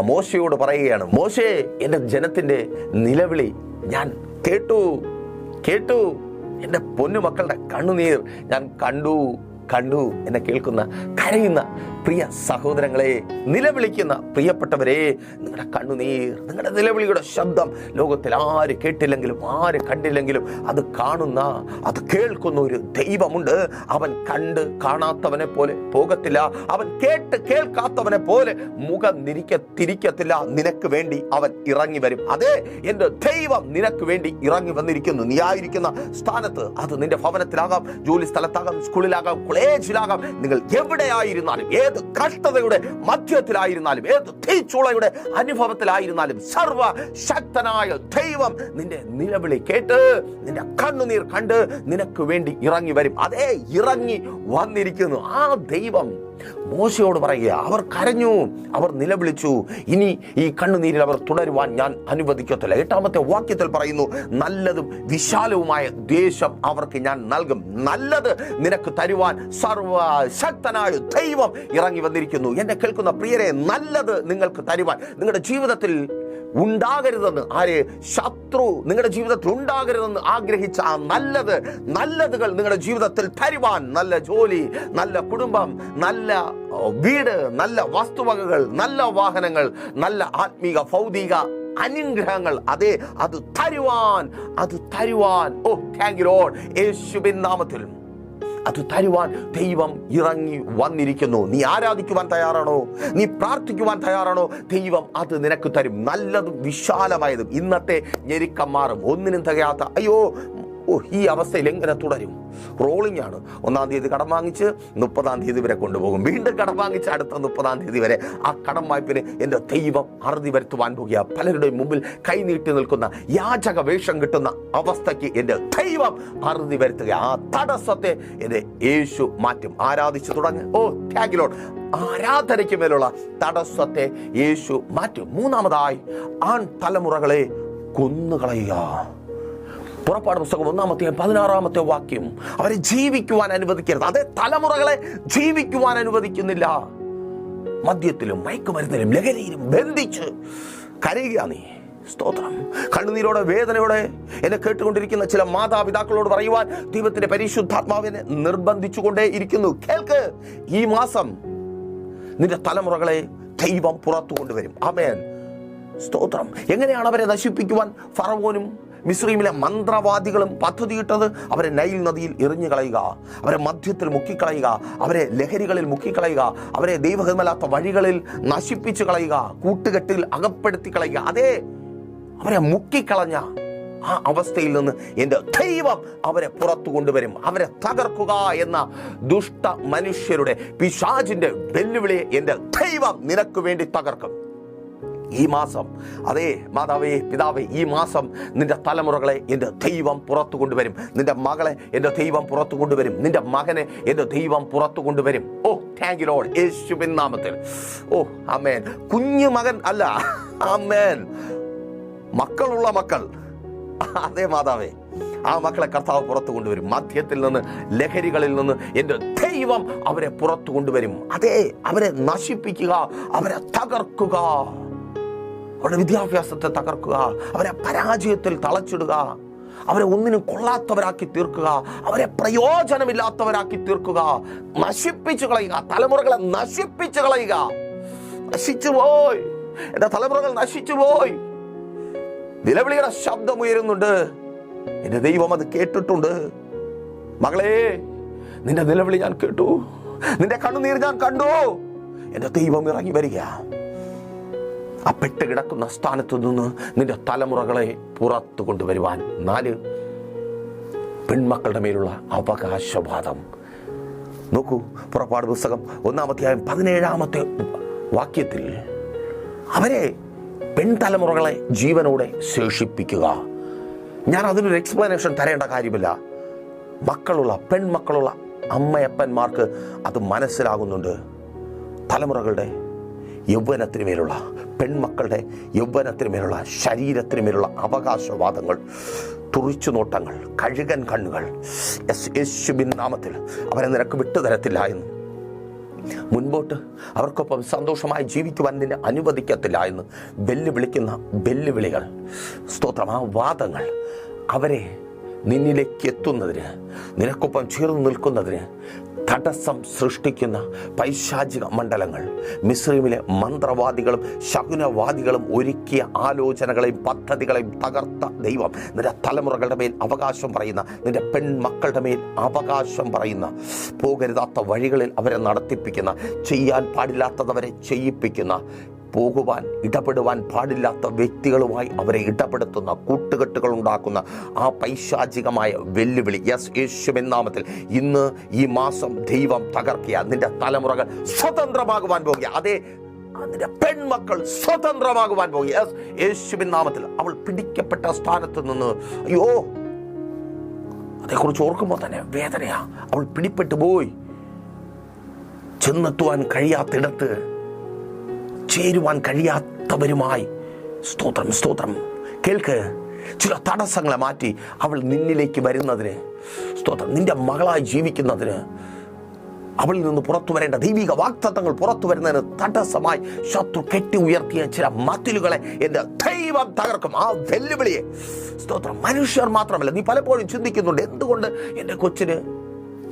മോശയോട് പറയുകയാണ് മോശേ എന്റെ ജനത്തിന്റെ നിലവിളി ഞാൻ കേട്ടു കേട്ടു. എന്റെ പൊന്നുമക്കളുടെ കണ്ണുനീർ ഞാൻ കണ്ടു. കണ്ടു എന്നെ കേൾക്കുന്ന കരയുന്ന പ്രിയ സഹോദരങ്ങളെ നിലവിളിക്കുന്ന പ്രിയപ്പെട്ടവരെ നിങ്ങളുടെ കണ്ണുനീർ നിങ്ങളുടെ നിലവിളിയുടെ ശബ്ദം ലോകത്തിൽ ആര് കേട്ടില്ലെങ്കിലും ആര് കണ്ടില്ലെങ്കിലും അത് കാണുന്ന അത് കേൾക്കുന്ന ഒരു ദൈവമുണ്ട്. അവൻ കണ്ട് കാണാത്തവനെ പോലെ പോകത്തില്ല. അവൻ കേട്ട് കേൾക്കാത്തവനെ പോലെ മുഖം നിരിക്ക തിരിക്കത്തില്ല. നിനക്ക് വേണ്ടി അവൻ ഇറങ്ങി വരും. അതെ എന്റെ ദൈവം നിനക്ക് വേണ്ടി ഇറങ്ങി വന്നിരിക്കുന്നു. നീ ആയിരിക്കുന്ന സ്ഥാനത്ത് അത് നിന്റെ ഭവനത്തിലാകാം ജോലി സ്ഥലത്താകാം സ്കൂളിലാകാം കോളേജിലാകാം നിങ്ങൾ എവിടെയായിരുന്നാലും ഏത് കഷ്ടതയുടെ മധ്യത്തിലായിരുന്നാലും ഏത് തീച്ചുളയുടെ അനുഭവത്തിലായിരുന്നാലും സർവ ശക്തനായ ദൈവം നിന്റെ നിലവിളി കേട്ട് നിന്റെ കണ്ണുനീർ കണ്ട് നിനക്ക് വേണ്ടി ഇറങ്ങി വരും. അതേ ഇറങ്ങി വന്നിരിക്കുന്നു ആ ദൈവം. മോശയോട് പറയുക അവർ കരഞ്ഞു അവർ നിലവിളിച്ചു. ഇനി ഈ കണ്ണുനീരിൽ അവർ തുടരുവാൻ ഞാൻ അനുവദിക്കത്തില്ല. എട്ടാമത്തെ വാക്യത്തിൽ പറയുന്നു നല്ലതും വിശാലവുമായ ദേശം അവർക്ക് ഞാൻ നൽകും. നല്ലത് നിനക്ക് തരുവാൻ സർവശക്തനായ ദൈവം ഇറങ്ങി വന്നിരിക്കുന്നു. എന്നെ കേൾക്കുന്ന പ്രിയരെ നല്ലത് നിങ്ങൾക്ക് തരുവാൻ. നിങ്ങളുടെ ജീവിതത്തിൽ ഉണ്ടാകരുതെന്ന്. ആര്? ശത്രു നിങ്ങളുടെ ജീവിതത്തിൽ ഉണ്ടാകരുതെന്ന് ആഗ്രഹിച്ച ആ നല്ലത് നല്ലതുകൾ നിങ്ങളുടെ ജീവിതത്തിൽ തരുവാൻ നല്ല ജോലി നല്ല കുടുംബം നല്ല വീട് നല്ല വസ്തുവകകൾ നല്ല വാഹനങ്ങൾ നല്ല ആത്മീക ഭൗതിക അനുഗ്രഹങ്ങൾ. അതെ അത് തരുവാൻ അത് തരുവാൻ. ഓ താങ്ക് യു ലോഡ് യേശുബിൻ നാമത്തിൽ. അത് തരുവാൻ ദൈവം ഇറങ്ങി വന്നിരിക്കുന്നു. നീ ആരാധിക്കുവാൻ തയ്യാറാണോ? നീ പ്രാർത്ഥിക്കുവാൻ തയ്യാറാണോ? ദൈവം അത് നിനക്ക് തരും. നല്ലതും വിശാലമായതും ഇന്നത്തെ ഞെരുക്കം മാറും. ഒന്നിനും തികയാത്ത അയ്യോ ഓ ഈ അവസ്ഥയിൽ എങ്ങനെ തുടരും? റോളിംഗ് ആണ്. ഒന്നാം തീയതി കടം വാങ്ങിച്ച് മുപ്പതാം തീയതി വരെ കൊണ്ടുപോകും. വീണ്ടും കടം വാങ്ങിച്ച് അടുത്ത മുപ്പതാം തീയതി വരെ ആ കടം വായ്പിന് എന്റെ ദൈവം അറുതി വരുത്തുവാൻ പോകുക. പലരുടെയും മുമ്പിൽ കൈനീട്ടി നിൽക്കുന്ന യാചക വേഷം കിട്ടുന്ന അവസ്ഥയ്ക്ക് എന്റെ ദൈവം അറുതി വരുത്തുക. ആ തടസ്സത്തെ എന്റെ യേശു മാറ്റും. ആരാധിച്ചു തുടങ്ങി. ഓ ത്യാഗിലോട്ട് ആരാധനയ്ക്ക് മേലുള്ള തടസ്സത്തെ യേശു മാറ്റും. മൂന്നാമതായി ആൺ തലമുറകളെ കൊന്നുകളയുക. പുറപ്പാട് പുസ്തകം ഒന്നാമത്തെ പതിനാറാമത്തെ വാക്യം. അവരെ ജീവിക്കുവാൻ അനുവദിക്കരുത്. അതേ തലമുറകളെ ജീവിക്കുവാൻ അനുവദിക്കുന്നില്ല. മദ്യത്തിലും മയക്കുമരുന്നിലും ലഹരിയിലും ബന്ധിച്ച് കരയുക നീ. സ്തോത്രം. കണ്ണുനീരോടെ വേദനയോടെ എന്നെ കേട്ടുകൊണ്ടിരിക്കുന്ന ചില മാതാപിതാക്കളോട് പറയുവാൻ ദൈവത്തിന്റെ പരിശുദ്ധാത്മാവിനെ നിർബന്ധിച്ചുകൊണ്ടേ ഇരിക്കുന്നു. കേൾക്ക്. ഈ മാസം നിന്റെ തലമുറകളെ ദൈവം പുറത്തു കൊണ്ടുവരും അമേൻ സ്തോത്രം. എങ്ങനെയാണ് അവരെ നശിപ്പിക്കുവാൻ ഫറവോനും മിശ്രീമിലെ മന്ത്രവാദികളും പദ്ധതിയിട്ടത് അവരെ നൈൽ നദിയിൽ എറിഞ്ഞു കളയുക അവരെ മധ്യത്തിൽ മുക്കിക്കളയുക അവരെ ലഹരികളിൽ മുക്കിക്കളയുക അവരെ ദൈവഹിതമല്ലാത്ത വഴികളിൽ നശിപ്പിച്ചു കളയുക കൂട്ടുകെട്ടിൽ അകപ്പെടുത്തി കളയുക. അതെ അവരെ മുക്കിക്കളഞ്ഞ ആ അവസ്ഥയിൽ നിന്ന് എന്റെ ദൈവം അവരെ പുറത്തു കൊണ്ടുവരും. അവരെ തകർക്കുക എന്ന ദുഷ്ട മനുഷ്യരുടെ പിശാജിന്റെ വെല്ലുവിളിയെ എന്റെ ദൈവം നിനക്ക് വേണ്ടി തകർക്കും. ഈ മാസം അതേ മാതാവേ പിതാവേ ഈ മാസം നിന്റെ തലമുറകളെ എന്റെ ദൈവം പുറത്തു കൊണ്ടുവരും. നിന്റെ മകളെ എന്റെ ദൈവം പുറത്തു കൊണ്ടുവരും. നിന്റെ മകനെ എന്റെ ദൈവം പുറത്തു കൊണ്ടുവരും. ഓ താങ്ക് യു ലോഡ് യേശുവിൻ നാമത്തിൽ. ഓ അമേൻ കുഞ്ഞു മകൻ അല്ല. അമേൻ മക്കളുള്ള മക്കൾ. അതേ മാതാവേ ആ മക്കളെ കർത്താവ് പുറത്തു കൊണ്ടുവരും. മദ്യത്തിൽ നിന്ന് ലഹരികളിൽ നിന്ന് എന്റെ ദൈവം അവരെ പുറത്തു കൊണ്ടുവരും. അതെ അവരെ നശിപ്പിക്കുക അവരെ തകർക്കുക. അവരുടെ വിദ്യാഭ്യാസത്തെ തകർക്കുക അവരെ പരാജയത്തിൽ തളച്ചിടുക അവരെ ഒന്നിനും കൊള്ളാത്തവരാക്കി തീർക്കുക അവരെ പ്രയോജനമില്ലാത്തവരാക്കി തീർക്കുക നശിപ്പിച്ചു കളയുക തലമുറകളെ നശിപ്പിച്ചു കളയുക. നശിച്ചു പോയി. എന്റെ തലമുറകൾ നശിച്ചു പോയി. നിലവിളിയുടെ ശബ്ദം ഉയരുന്നുണ്ട്. എന്റെ ദൈവം അത് കേട്ടിട്ടുണ്ട്. മകളെ നിന്റെ നിലവിളി ഞാൻ കേട്ടു. നിന്റെ കണ്ണുനീർ ഞാൻ കണ്ടു. എന്റെ ദൈവം ഇറങ്ങി വരിക. ആ പെട്ട് കിടക്കുന്ന സ്ഥാനത്ത് നിന്ന് നിന്റെ തലമുറകളെ പുറത്തു കൊണ്ടുവരുവാൻ. നാല് പെൺമക്കളുടെ മേലുള്ള അവകാശവാദം. നോക്കൂ പുറപ്പാട് പുസ്തകം ഒന്നാമത്തെയായും പതിനേഴാമത്തെ വാക്യത്തിൽ അവരെ പെൺതലമുറകളെ ജീവനോടെ ശേഷിപ്പിക്കുക. ഞാൻ അതിനൊരു എക്സ്പ്ലനേഷൻ തരേണ്ട കാര്യമില്ല. മക്കളുള്ള പെൺമക്കളുള്ള അമ്മയപ്പന്മാർക്ക് അത് മനസ്സിലാകുന്നുണ്ട്. തലമുറകളുടെ യൗവനത്തിന് മേലുള്ള പെൺമക്കളുടെ യൗവനത്തിന് മേലുള്ള ശരീരത്തിന് മേലുള്ള അവകാശവാദങ്ങൾ തുറിച്ചു നോട്ടങ്ങൾ കഴുകൻ കണ്ണുകൾ യെസ് യേശുബിൻ നാമത്തിൽ അവരെ നിനക്ക് വിട്ടുതരത്തില്ല എന്ന്. മുൻപോട്ട് അവർക്കൊപ്പം സന്തോഷമായി ജീവിക്കുവാൻ നിന്നെ അനുവദിക്കത്തില്ല എന്ന് വെല്ലുവിളിക്കുന്ന വെല്ലുവിളികൾ സ്തോത്രം ആ വാദങ്ങൾ അവരെ നിന്നിലേക്ക് എത്തുന്നതിന് നിനക്കൊപ്പം ചേർന്ന് നിൽക്കുന്നതിന് തടസ്സം സൃഷ്ടിക്കുന്ന പൈശാചിക മണ്ഡലങ്ങൾ. മിസ്ലിമിലെ മന്ത്രവാദികളും ശകുനവാദികളും ഒരുക്കിയ ആലോചനകളെയും പദ്ധതികളെയും തകർത്ത ദൈവം. നിന്റെ തലമുറകളുടെ മേൽ അവകാശം പറയുന്ന നിന്റെ പെൺമക്കളുടെ മേൽ അവകാശം പറയുന്ന പോകരുതാത്ത വഴികളിൽ അവരെ നടത്തിപ്പിക്കുന്ന ചെയ്യാൻ പാടില്ലാത്തതവരെ ചെയ്യിപ്പിക്കുന്ന പോകുവാൻ ഇടപെടുവാൻ പാടില്ലാത്ത വ്യക്തികളുമായി അവരെ ഇടപെടുത്തുന്ന കൂട്ടുകെട്ടുകൾ ഉണ്ടാക്കുന്ന ആ പൈശാചികമായ വെല്ലുവിളി. യെസ് യേശുവിൻ നാമത്തിൽ ഇന്ന് ഈ മാസം ദൈവം തകർക്കുക നിന്റെ തലമുറകൾ സ്വതന്ത്രമാകുവാൻ പോകുക. അതേ അതിന്റെ പെൺമക്കൾ സ്വതന്ത്രമാകുവാൻ പോകുക. യെസ് യേശുവിൻ നാമത്തിൽ അവൾ പിടിക്കപ്പെട്ട സ്ഥാനത്ത് നിന്ന് അയ്യോ അതേക്കുറിച്ച് ഓർക്കുമ്പോൾ തന്നെ വേദനയാ. അവൾ പിടിപ്പെട്ടു പോയി. ചെന്നെത്തുവാൻ കഴിയാത്തിടത്ത് ചേരുവാൻ കഴിയാത്തവരുമായി. സ്തോത്രം സ്തോത്രം. കേൾക്ക് ചില തടസ്സങ്ങളെ മാറ്റി അവൾ നിന്നിലേക്ക് വരുന്നതിന് സ്തോത്രം നിന്റെ മകളായി ജീവിക്കുന്നതിന് അവളിൽ നിന്ന് പുറത്തു വരേണ്ട ദൈവിക വാക്തത്വങ്ങൾ പുറത്തു വരുന്നതിന് തടസ്സമായി ശത്രു കെട്ടി ഉയർത്തിയ ചില മതിലുകളെ എന്റെ ദൈവം തകർക്കും. ആ വെല്ലുവിളിയെ. സ്തോത്രം മനുഷ്യർ മാത്രമല്ല നീ പലപ്പോഴും ചിന്തിക്കുന്നുണ്ട് എന്തുകൊണ്ട് എന്റെ കൊച്ചിന്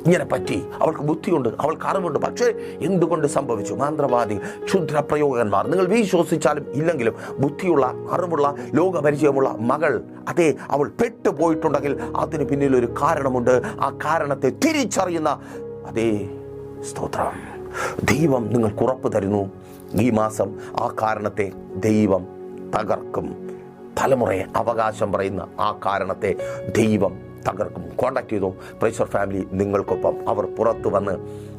ഇങ്ങനെ പറ്റി. അവൾക്ക് ബുദ്ധിയുണ്ട് അവൾക്ക് അറിവുണ്ട് പക്ഷേ എന്തുകൊണ്ട് സംഭവിച്ചു? മാന്ത്രവാദി ക്ഷുദ്ര പ്രയോഗന്മാർ നിങ്ങൾ വിശ്വസിച്ചാലും ഇല്ലെങ്കിലും ബുദ്ധിയുള്ള അറിവുള്ള ലോകപരിചയമുള്ള മകൾ അതെ അവൾ പെട്ടുപോയിട്ടുണ്ടെങ്കിൽ അതിന് പിന്നിൽ ഒരു കാരണമുണ്ട്. ആ കാരണത്തെ തിരിച്ചറിയുന്ന അതേ സ്തോത്രം. ദൈവം നിങ്ങൾക്ക് ഉറപ്പ് തരുന്നു. ഈ മാസം ആ കാരണത്തെ ദൈവം തകർക്കും. തലമുറയെ അവകാശം പറയുന്ന ആ കാരണത്തെ ദൈവം തകർക്കും. കോണ്ടാക്ട് ചെയ്തു. പ്രൈസർ ഫാമിലി നിങ്ങൾക്കൊപ്പം അവർ പുറത്തു വന്ന്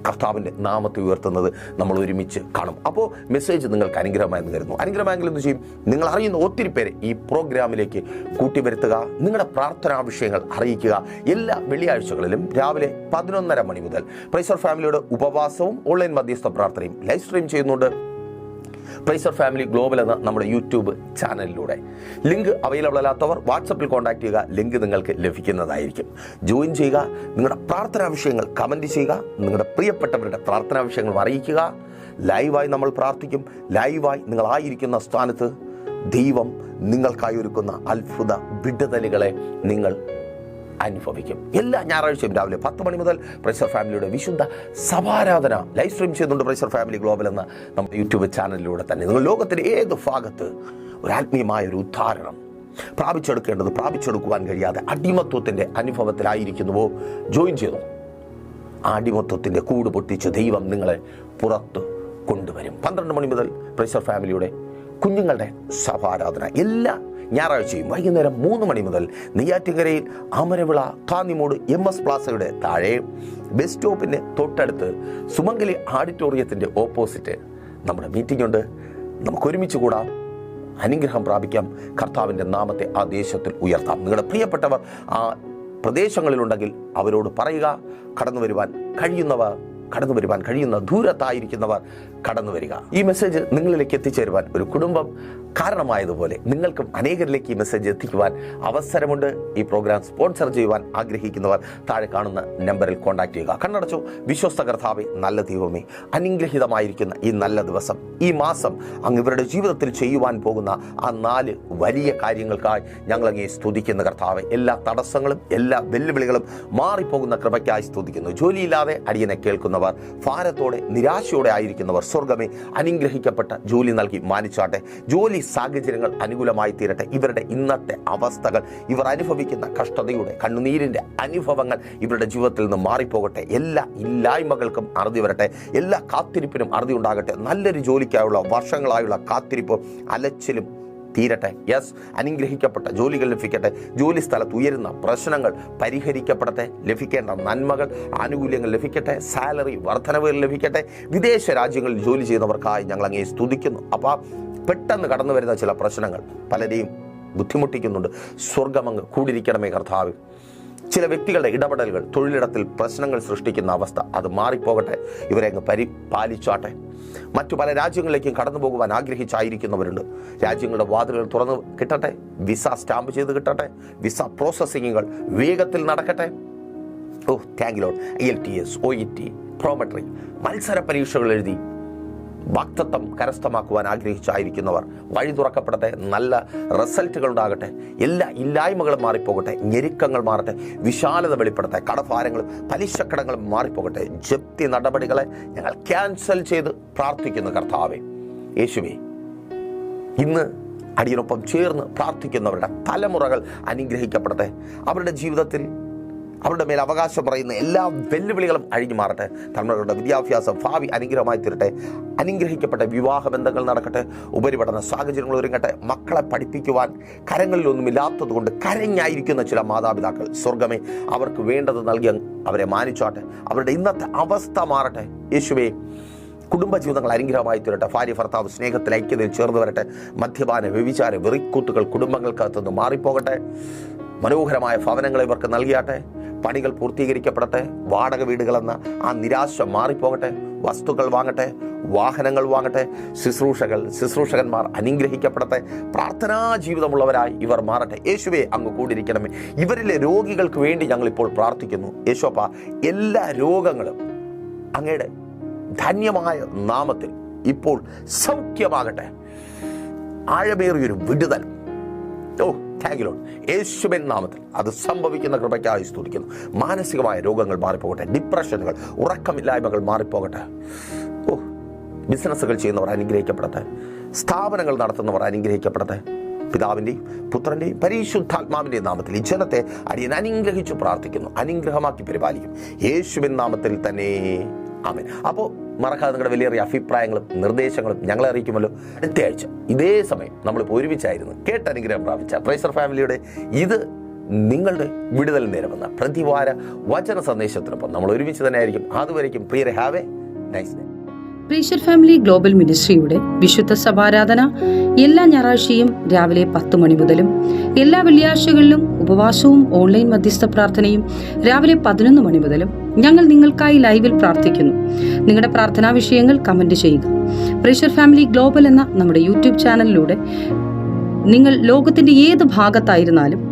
കർത്താവിന്റെ നാമത്തെ ഉയർത്തുന്നത് നമ്മൾ ഒരുമിച്ച് കാണും. അപ്പോൾ മെസ്സേജ് നിങ്ങൾക്ക് അനുഗ്രഹമായെന്ന് കരുതുന്നു. അനുഗ്രഹമായെങ്കിൽ എന്ത് ചെയ്യും? നിങ്ങൾ അറിയുന്ന ഒത്തിരി പേരെ ഈ പ്രോഗ്രാമിലേക്ക് കൂട്ടിവരുത്തുക. നിങ്ങളുടെ പ്രാർത്ഥനാ വിഷയങ്ങൾ അറിയിക്കുക. എല്ലാ വെള്ളിയാഴ്ചകളിലും രാവിലെ പതിനൊന്നര മണി മുതൽ. പ്രൈസർ ഫാമിലിയുടെ ഉപവാസവും ഓൺലൈൻ മധ്യസ്ഥ പ്രാർത്ഥനയും ലൈവ് സ്ട്രീം ചെയ്യുന്നുണ്ട്. പ്രൈസർ ഫാമിലി ഗ്ലോബൽ എന്ന നമ്മുടെ യൂട്യൂബ് ചാനലിലൂടെ ലിങ്ക് അവൈലബിൾ അല്ലാത്തവർ വാട്സപ്പിൽ കോൺടാക്ട് ചെയ്യുക. ലിങ്ക് നിങ്ങൾക്ക് ലഭിക്കുന്നതായിരിക്കും. ജോയിൻ ചെയ്യുക. നിങ്ങളുടെ പ്രാർത്ഥനാ വിഷയങ്ങൾ കമന്റ് ചെയ്യുക. നിങ്ങളുടെ പ്രിയപ്പെട്ടവരുടെ പ്രാർത്ഥനാ വിഷയങ്ങൾ അറിയിക്കുക. ലൈവായി നമ്മൾ പ്രാർത്ഥിക്കും. ലൈവായി നിങ്ങളായിരിക്കുന്ന സ്ഥാനത്ത് ദൈവം നിങ്ങൾക്കായി ഒരുക്കുന്ന അത്ഭുത വിടുതലുകളെ നിങ്ങൾ അനുഭവിക്കും. എല്ലാ ഞായറാഴ്ചയും രാവിലെ പത്ത് മണി മുതൽ പ്രൈസർ ഫാമിലിയുടെ വിശുദ്ധ സഭാരാധന ലൈവ് സ്ട്രീം ചെയ്യുന്നുണ്ട് പ്രൈസർ ഫാമിലി ഗ്ലോബൽ എന്ന നമ്മുടെ യൂട്യൂബ് ചാനലിലൂടെ തന്നെ. നിങ്ങൾ ലോകത്തിന്റെ ഏത് ഭാഗത്ത് ഒരു ആത്മീയമായ ഒരു ഉദ്ധാരണം പ്രാപിച്ചെടുക്കേണ്ടത് പ്രാപിച്ചെടുക്കുവാൻ കഴിയാതെ അടിമത്വത്തിന്റെ അനുഭവത്തിലായിരിക്കുന്നുവോ? ജോയിൻ ചെയ്തു. ആ അടിമത്വത്തിന്റെ കൂട് പൊട്ടിച്ച് ദൈവം നിങ്ങളെ പുറത്ത് കൊണ്ടുവരും. പന്ത്രണ്ട് മണി മുതൽ പ്രൈസർ ഫാമിലിയുടെ കുഞ്ഞുങ്ങളുടെ സഭാരാധന. എല്ലാ ഞായറാഴ്ചയും വൈകുന്നേരം മൂന്ന് മണി മുതൽ നെയ്യാറ്റിങ്കരയിൽ അമരവിള താന്നിമൂട് എം എസ് പ്ലാസയുടെ താഴെ. ബസ് സ്റ്റോപ്പിന്റെ തൊട്ടടുത്ത് സുമംഗലി ഓഡിറ്റോറിയത്തിന്റെ ഓപ്പോസിറ്റ്. നമ്മുടെ മീറ്റിംഗ് ഉണ്ട്. നമുക്ക് ഒരുമിച്ച് കൂടാം. അനുഗ്രഹം പ്രാപിക്കാം. കർത്താവിന്റെ നാമത്തെ ആ ദേശത്തിൽ ഉയർത്താം. നിങ്ങളുടെ പ്രിയപ്പെട്ടവർ ആ പ്രദേശങ്ങളിലുണ്ടെങ്കിൽ അവരോട് പറയുക. കടന്നു വരുവാൻ കഴിയുന്നവർ കടന്നു വരുവാൻ കഴിയുന്ന ദൂരത്തായിരിക്കുന്നവർ കടന്നു വരിക. ഈ മെസ്സേജ് നിങ്ങളിലേക്ക് എത്തിച്ചേരുവാൻ ഒരു കുടുംബം കാരണമായതുപോലെ നിങ്ങൾക്കും അനേകരിലേക്ക് ഈ മെസ്സേജ് എത്തിക്കുവാൻ അവസരമുണ്ട്. ഈ പ്രോഗ്രാം സ്പോൺസർ ചെയ്യുവാൻ ആഗ്രഹിക്കുന്നവർ താഴെ കാണുന്ന നമ്പറിൽ കോൺടാക്ട് ചെയ്യുക. കണ്ണടച്ചു വിശ്വസ്ത കർത്താവെ നല്ല ദൈവമേ അനുഗ്രഹീതമായിരിക്കുന്ന ഈ നല്ല ദിവസം ഈ മാസം അങ്ങ് ഇവരുടെ ജീവിതത്തിൽ ചെയ്യുവാൻ പോകുന്ന ആ നാല് വലിയ കാര്യങ്ങൾക്കായി ഞങ്ങൾ അങ്ങേ സ്തുതിക്കുന്ന കർത്താവെ. എല്ലാ തടസ്സങ്ങളും എല്ലാ വെല്ലുവിളികളും മാറിപ്പോകുന്ന കൃപയ്ക്കായി സ്തുതിക്കുന്നു. ജോലിയില്ലാതെ അടിയനെ കേൾക്കുന്നവർ ഭാരത്തോടെ നിരാശയോടെ ആയിരിക്കുന്നവർ സ്വർഗമേ അനുഗ്രഹിക്കപ്പെട്ട ജോലി നൽകി മാനിച്ചാട്ടെ. ജോലി സാഹചര്യങ്ങൾ അനുകൂലമായി തീരട്ടെ. ഇവരുടെ ഇന്നത്തെ അവസ്ഥകൾ ഇവർ അനുഭവിക്കുന്ന കഷ്ടതയുടെ കണ്ണുനീരിന്റെ അനുഭവങ്ങൾ ഇവരുടെ ജീവിതത്തിൽ നിന്ന് മാറിപ്പോകട്ടെ. എല്ലാ ഇല്ലായ്മകൾക്കും അറുതി വരട്ടെ. എല്ലാ കാത്തിരിപ്പിനും അറുതി ഉണ്ടാകട്ടെ. നല്ലൊരു ജോലിക്കായുള്ള വർഷങ്ങളായുള്ള കാത്തിരിപ്പ് അലച്ചിലും തീരട്ടെ. യെസ് അനുഗ്രഹിക്കപ്പെട്ട ജോലികൾ ലഭിക്കട്ടെ. ജോലി സ്ഥലത്ത് ഉയരുന്ന പ്രശ്നങ്ങൾ പരിഹരിക്കപ്പെടട്ടെ. ലഭിക്കേണ്ട നന്മകൾ ആനുകൂല്യങ്ങൾ ലഭിക്കട്ടെ. സാലറി വർധനവുകൾ ലഭിക്കട്ടെ. വിദേശ രാജ്യങ്ങളിൽ ജോലി ചെയ്യുന്നവർക്കായി ഞങ്ങൾ അങ്ങേ സ്തുതിക്കുന്നു. അപ്പോൾ പെട്ടെന്ന് കടന്നു വരുന്ന ചില പ്രശ്നങ്ങൾ പലരെയും ബുദ്ധിമുട്ടിക്കുന്നുണ്ട്. സ്വർഗമങ്ങ് കൂടിയിരിക്കണമേ കർത്താവ്. ചില വ്യക്തികളുടെ ഇടപെടലുകൾ തൊഴിലിടത്തിൽ പ്രശ്നങ്ങൾ സൃഷ്ടിക്കുന്ന അവസ്ഥ അത് മാറിപ്പോകട്ടെ. ഇവരെ അങ്ങ് പരിപാലിച്ചാട്ടെ മറ്റു പല രാജ്യങ്ങളിലേക്കും കടന്നു പോകുവാൻ ആഗ്രഹിച്ചായിരിക്കുന്നവരുണ്ട്. രാജ്യങ്ങളുടെ വാതിലുകൾ തുറന്ന് കിട്ടട്ടെ. വിസ സ്റ്റാമ്പ് ചെയ്ത് കിട്ടട്ടെ. വിസ പ്രോസസ്സിങ്ങുകൾ വേഗത്തിൽ നടക്കട്ടെ. ഓ thank Lord I L T S O E T Prometric മത്സര പരീക്ഷകൾ എഴുതി ഭക്തത്വം കരസ്ഥമാക്കുവാൻ ആഗ്രഹിച്ചായിരിക്കുന്നവർ വഴി തുറക്കപ്പെടട്ടെ നല്ല റിസൾട്ടുകൾ ഉണ്ടാകട്ടെ എല്ലാ ഇല്ലായ്മകളും മാറിപ്പോകട്ടെ ഞെരുക്കങ്ങൾ മാറട്ടെ വിശാലത വെളിപ്പെടട്ടെ കടഭാരങ്ങളും പലിശക്കടങ്ങളും മാറിപ്പോകട്ടെ ജപ്തി നടപടികളെ ഞങ്ങൾ ക്യാൻസൽ ചെയ്ത് പ്രാർത്ഥിക്കുന്നു കർത്താവെ. യേശുവേ ഇന്ന് അടിയനൊപ്പം ചേർന്ന് പ്രാർത്ഥിക്കുന്നവരുടെ തലമുറകൾ അനുഗ്രഹിക്കപ്പെടട്ടെ. അവരുടെ ജീവിതത്തിൽ അവരുടെ മേൽ അവകാശം പറയുന്ന എല്ലാ വെല്ലുവിളികളും അഴിഞ്ഞു മാറട്ടെ. തമിഴ്നാടുകളുടെ വിദ്യാഭ്യാസം ഭാവി അനുഗ്രഹമായി തീരട്ടെ. അനുഗ്രഹിക്കപ്പെട്ട വിവാഹ ബന്ധങ്ങൾ നടക്കട്ടെ. ഉപരിപഠന സാഹചര്യങ്ങൾ ഒരുങ്ങട്ടെ. മക്കളെ പഠിപ്പിക്കുവാൻ കരങ്ങളിലൊന്നുമില്ലാത്തത് കൊണ്ട് കരഞ്ഞായിരിക്കുന്ന ചില മാതാപിതാക്കൾ സ്വർഗമേ അവർക്ക് വേണ്ടത് നൽകി അവരെ മാനിച്ചാട്ടെ അവരുടെ ഇന്നത്തെ അവസ്ഥ മാറട്ടെ. യേശുവേ കുടുംബജീവിതങ്ങൾ അനുഗ്രഹമായി തീരട്ടെ. ഭാര്യ ഭർത്താവ് സ്നേഹത്തിൽ ഐക്യതയിൽ ചേർന്ന് വരട്ടെ. മദ്യപാന വ്യഭിചാര വെറിക്കൂത്തുകൾ കുടുംബങ്ങൾക്കകത്തുനിന്ന് മാറിപ്പോകട്ടെ. മനോഹരമായ ഭവനങ്ങൾ ഇവർക്ക് നൽകിയാട്ടെ? പണികൾ പൂർത്തീകരിക്കപ്പെടട്ടെ? വാടക വീടുകളെന്ന ആ നിരാശ മാറിപ്പോകട്ടെ? വസ്തുക്കൾ വാങ്ങട്ടെ? വാഹനങ്ങൾ വാങ്ങട്ടെ? ശുശ്രൂഷകൾ ശുശ്രൂഷകന്മാർ അനുഗ്രഹിക്കപ്പെടട്ടെ? പ്രാർത്ഥനാ ജീവിതമുള്ളവരായി ഇവർ മാറട്ടെ. യേശുവെ അങ്ങ് കൂടിയിരിക്കണമേ. ഇവരിലെ രോഗികൾക്ക് വേണ്ടി ഞങ്ങളിപ്പോൾ പ്രാർത്ഥിക്കുന്നു. യേശോപ്പ എല്ലാ രോഗങ്ങളും അങ്ങയുടെ ധന്യമായ നാമത്തിൽ ഇപ്പോൾ സൗഖ്യമാകട്ടെ. ആഴമേറിയൊരു വിടുതൽ. ഓ താങ്ക് ലോഡ് യേശുബൻ നാമത്തിൽ അത് സംഭവിക്കുന്ന കൃപയ്ക്കായി സ്തുതിക്കുന്നു. മാനസികമായ രോഗങ്ങൾ മാറിപ്പോകട്ടെ. ഡിപ്രഷനുകൾ ഉറക്കമില്ലായ്മകൾ മാറിപ്പോകട്ടെ. ഓ ബിസിനസ്സുകൾ ചെയ്യുന്നവർ അനുഗ്രഹിക്കപ്പെടട്ടെ. സ്ഥാപനങ്ങൾ നടത്തുന്നവർ അനുഗ്രഹിക്കപ്പെടട്ടെ. പിതാവിന്റെയും പുത്രന്റെയും പരിശുദ്ധാത്മാവിന്റെയും നാമത്തിൽ ഈ ജനത്തെ അടിയൻ അനുഗ്രഹിച്ചു പ്രാർത്ഥിക്കുന്നു. അനുഗ്രഹമാക്കി പരിപാലിക്കും. യേശുവിൻ നാമത്തിൽ തന്നെ. ആമേൻ. അപ്പോൾ മറക്കാതെ നിങ്ങളുടെ വലിയ അഭിപ്രായങ്ങളും നിർദ്ദേശങ്ങളും ഞങ്ങളെ അറിയിക്കുമല്ലോ. അടുത്ത ആഴ്ച ഇതേ സമയം നമ്മളിപ്പോൾ ഒരുമിച്ചായിരുന്നു കേട്ടനുഗ്രഹം പ്രാപിച്ച പ്രൈസർ ഫാമിലിയുടെ ഇത് നിങ്ങളുടെ വിടുതൽ നേരമെന്ന പ്രതിവാര വചന സന്ദേശത്തിനൊപ്പം നമ്മൾ ഒരുമിച്ച് തന്നെ ആയിരിക്കും അതുവരേക്കും പ്രിയരെ have a nice day precious family global മിനിസ്ട്രിയുടെ വിശുദ്ധ സഭാരാധന എല്ലാ ഞായറാഴ്ചയും രാവിലെ പത്ത് മണി മുതലും എല്ലാ വെള്ളിയാഴ്ചകളിലും ഉപവാസവും ഓൺലൈൻ മധ്യസ്ഥ പ്രാർത്ഥനയും രാവിലെ പതിനൊന്ന് മണി മുതലും ഞങ്ങൾ നിങ്ങൾക്കായി ലൈവിൽ പ്രാർത്ഥിക്കുന്നു. നിങ്ങളുടെ പ്രാർത്ഥനാ വിഷയങ്ങൾ കമന്റ് ചെയ്യുക. പ്രഷർ ഫാമിലി ഗ്ലോബൽ എന്ന നമ്മുടെ യൂട്യൂബ് ചാനലിലൂടെ നിങ്ങൾ ലോകത്തിന്റെ ഏത് ഭാഗത്തായിരുന്നാലും